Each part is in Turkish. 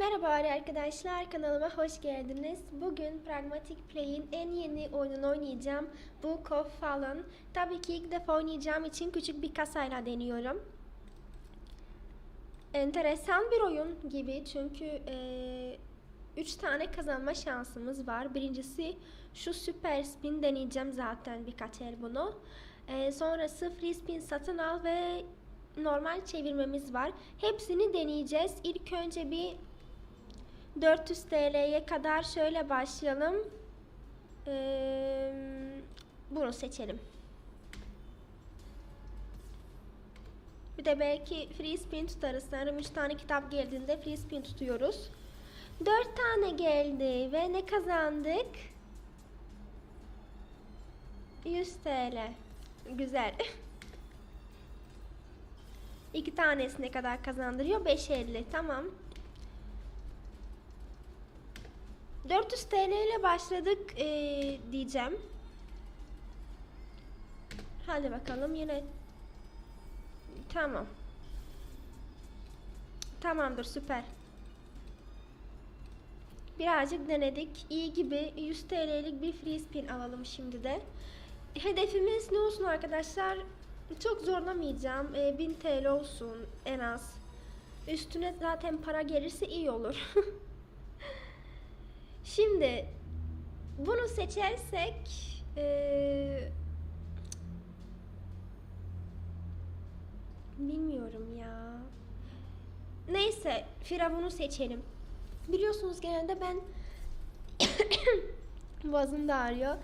Merhaba arkadaşlar kanalıma hoş geldiniz. Bugün Pragmatic Play'in en yeni oyununu oynayacağım. Book of Fallen. Tabii ki ilk defa oynayacağım için küçük bir kasayla deniyorum. Enteresan bir oyun gibi çünkü 3 tane kazanma şansımız var. Birincisi şu süper spin deneyeceğim zaten birkaç el bunu. Eee, sonrası free spin satın al ve normal çevirmemiz var. Hepsini deneyeceğiz. İlk önce bir 400 TL'ye kadar şöyle başlayalım. Ee, bunu seçelim. Bir de belki free spin tutarız. Sanırım 3 tane kitap geldiğinde free spin tutuyoruz. 4 tane geldi ve ne kazandık? 100 TL. Güzel. İki tanesi ne kadar kazandırıyor? 5.50. Tamam. 400 TL ile başladık ee, diyeceğim. Hadi bakalım yine. Tamam. Tamamdır süper. Birazcık denedik. İyi gibi 100 TL'lik bir free spin alalım şimdi de. Hedefimiz ne olsun arkadaşlar? Çok zorlamayacağım. Ee, 1000 TL olsun en az. Üstüne zaten para gelirse iyi olur. Şimdi bunu seçersek eee, bilmiyorum ya. Neyse Firavun'u seçelim. Biliyorsunuz genelde ben boğazım da ağrıyor.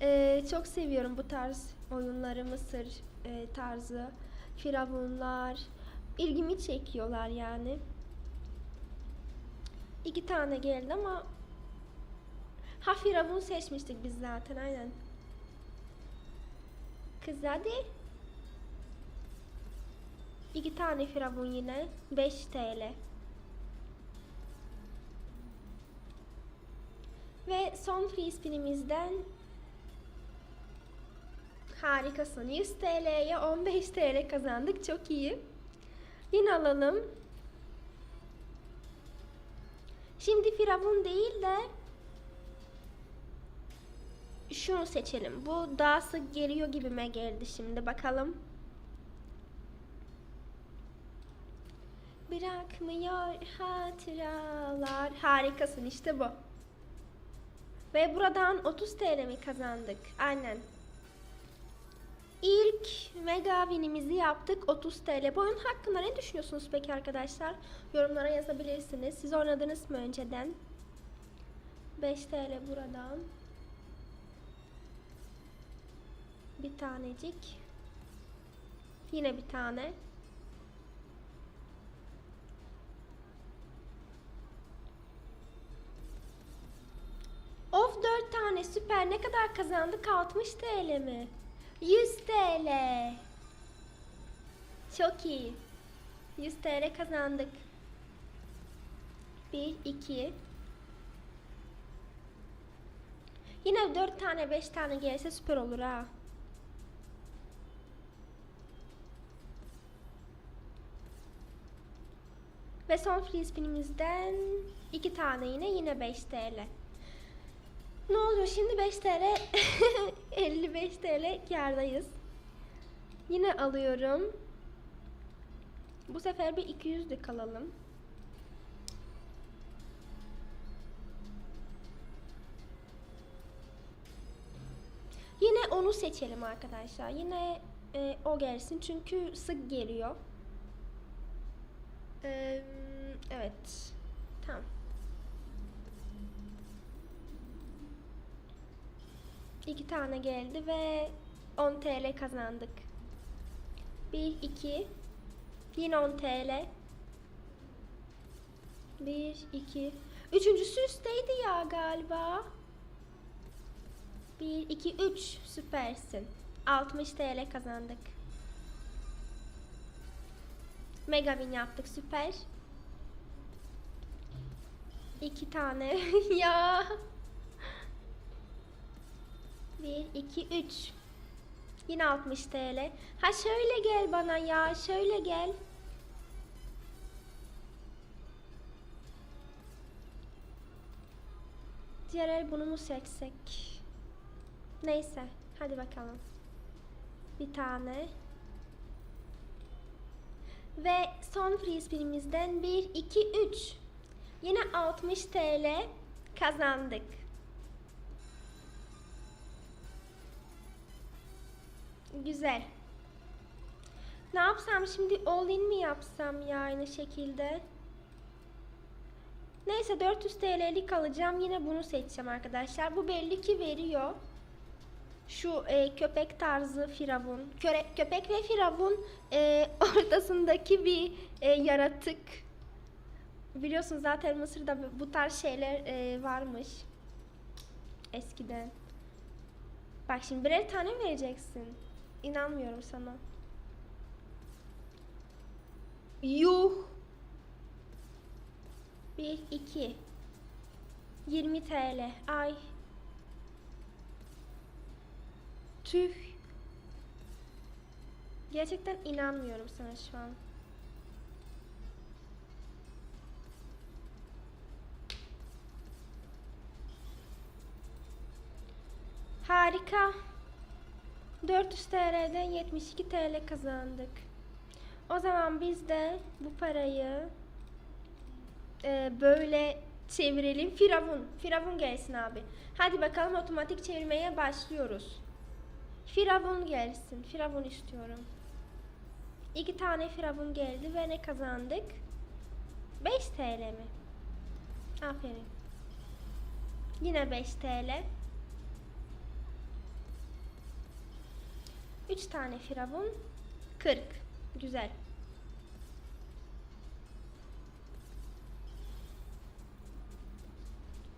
Eee, çok seviyorum bu tarz oyunları Mısır eee, tarzı. Firavunlar ilgimi çekiyorlar yani. İki tane geldi ama Ha Firavun seçmiştik biz zaten aynen. Kız hadi. İki tane Firavun yine. 5 TL. Ve son free spinimizden harikasın. 100 TL'ye 15 TL kazandık. Çok iyi. Yine alalım. Şimdi Firavun değil de şunu seçelim. Bu daha sık geliyor gibime geldi şimdi. Bakalım. Bırakmıyor hatıralar. Harikasın işte bu. Ve buradan 30 TL mi kazandık? Aynen. İlk mega winimizi yaptık 30 TL. Bu oyun hakkında ne düşünüyorsunuz peki arkadaşlar? Yorumlara yazabilirsiniz. Siz oynadınız mı önceden? 5 TL buradan. Bir tanecik. Yine bir tane. Of 4 tane süper. Ne kadar kazandık? 60 TL mi? 100 TL. Çok iyi. 100 TL kazandık. 1 2 Yine 4 tane 5 tane gelse süper olur ha. Ve son free spinimizden 2 tane yine yine 5 TL. Ne oluyor şimdi 5 TL 55 TL kârdayız. Yine alıyorum. Bu sefer bir 200 de kalalım. Yine onu seçelim arkadaşlar. Yine e, o gelsin çünkü sık geliyor. Ee, evet. Tamam. İki tane geldi ve 10 TL kazandık. 1, 2. Yine 10 TL. 1, 2. Üçüncüsü üstteydi ya galiba. 1, 2, 3. Süpersin. 60 TL kazandık. Mega win yaptık süper. İki tane ya. Bir, iki, üç. Yine 60 TL. Ha şöyle gel bana ya. Şöyle gel. Diğer el bunu mu seçsek? Neyse. Hadi bakalım. Bir tane. Ve son frisbee'imizden 1, 2, 3. Yine 60 TL kazandık. Güzel. Ne yapsam şimdi all in mi yapsam ya aynı şekilde? Neyse 400 TL'lik alacağım. Yine bunu seçeceğim arkadaşlar. Bu belli ki veriyor. Şu e, köpek tarzı firavun. Köre, köpek ve firavun e, ortasındaki bir e, yaratık. Biliyorsunuz zaten Mısır'da bu- tarz şeyler e, varmış. Eskiden. Bak şimdi birer tane vereceksin. İnanmıyorum sana. Yuh. 1, 2. 20 TL. Ay. Tüh. Gerçekten inanmıyorum sana şu an. Harika. 400 TL'den 72 TL kazandık. O zaman biz de bu parayı e, böyle çevirelim. Firavun. Firavun gelsin abi. Hadi bakalım otomatik çevirmeye başlıyoruz. Firavun gelsin. Firavun istiyorum. İki tane firavun geldi ve ne kazandık? 5 TL mi? Aferin. Yine 5 TL. 3 tane firavun 40. Güzel.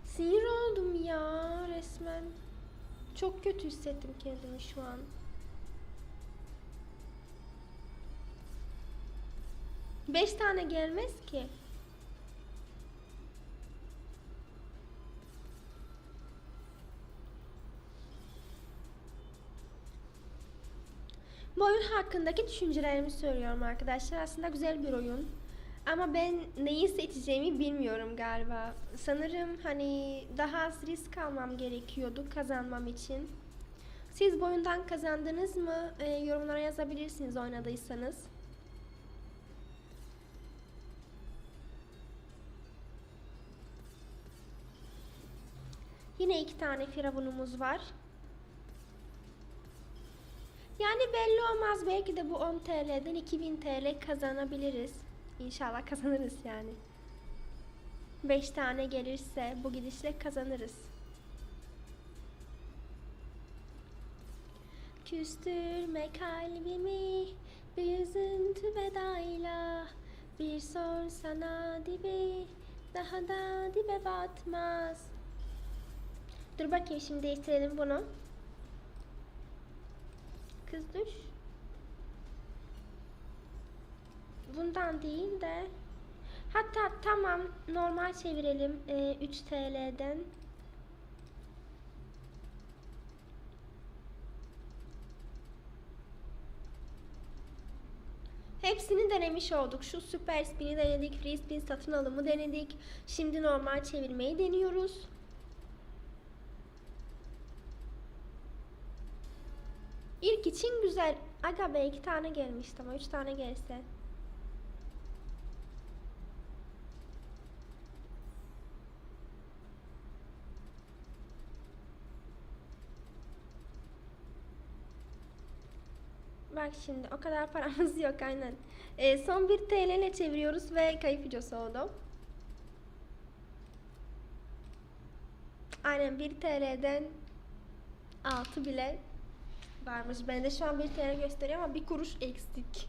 Sinir oldum ya resmen. Çok kötü hissettim kendimi şu an. Beş tane gelmez ki. Bu oyun hakkındaki düşüncelerimi söylüyorum arkadaşlar. Aslında güzel bir oyun. Ama ben neyi seçeceğimi bilmiyorum galiba. Sanırım hani daha az risk almam gerekiyordu kazanmam için. Siz bu oyundan kazandınız mı? Ee, yorumlara yazabilirsiniz oynadıysanız. Yine iki tane firavunumuz var. Yani belli olmaz. Belki de bu 10 TL'den 2000 TL kazanabiliriz. İnşallah kazanırız yani. 5 tane gelirse bu gidişle kazanırız. Küstürme kalbimi bir üzüntü vedayla Bir sor sana dibi daha da dibe batmaz Dur bakayım şimdi değiştirelim bunu Kız düş Bundan değil de Hatta tamam normal çevirelim e, 3 TL'den Hepsini denemiş olduk. Şu süper spin'i denedik, free spin satın alımı denedik. Şimdi normal çevirmeyi deniyoruz. İlk için güzel. Aga be iki tane gelmişti ama üç tane gelse. Bak şimdi o kadar paramız yok aynen. Ee, son bir TL ile çeviriyoruz ve kayıp videosu oldu. Aynen 1 TL'den 6 bile varmış. Ben de şu an 1 TL gösteriyor ama bir kuruş eksik.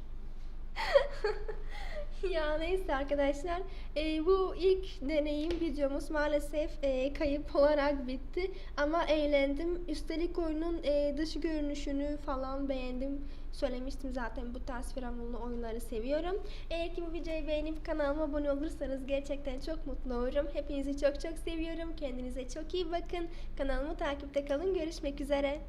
ya neyse arkadaşlar. Ee, bu ilk deneyim videomuz maalesef e, kayıp olarak bitti. Ama eğlendim. Üstelik oyunun e, dış görünüşünü falan beğendim. Söylemiştim zaten bu tarz firavunlu oyunları seviyorum. Eğer ki bu videoyu beğenip kanalıma abone olursanız gerçekten çok mutlu olurum. Hepinizi çok çok seviyorum. Kendinize çok iyi bakın. Kanalımı takipte kalın. Görüşmek üzere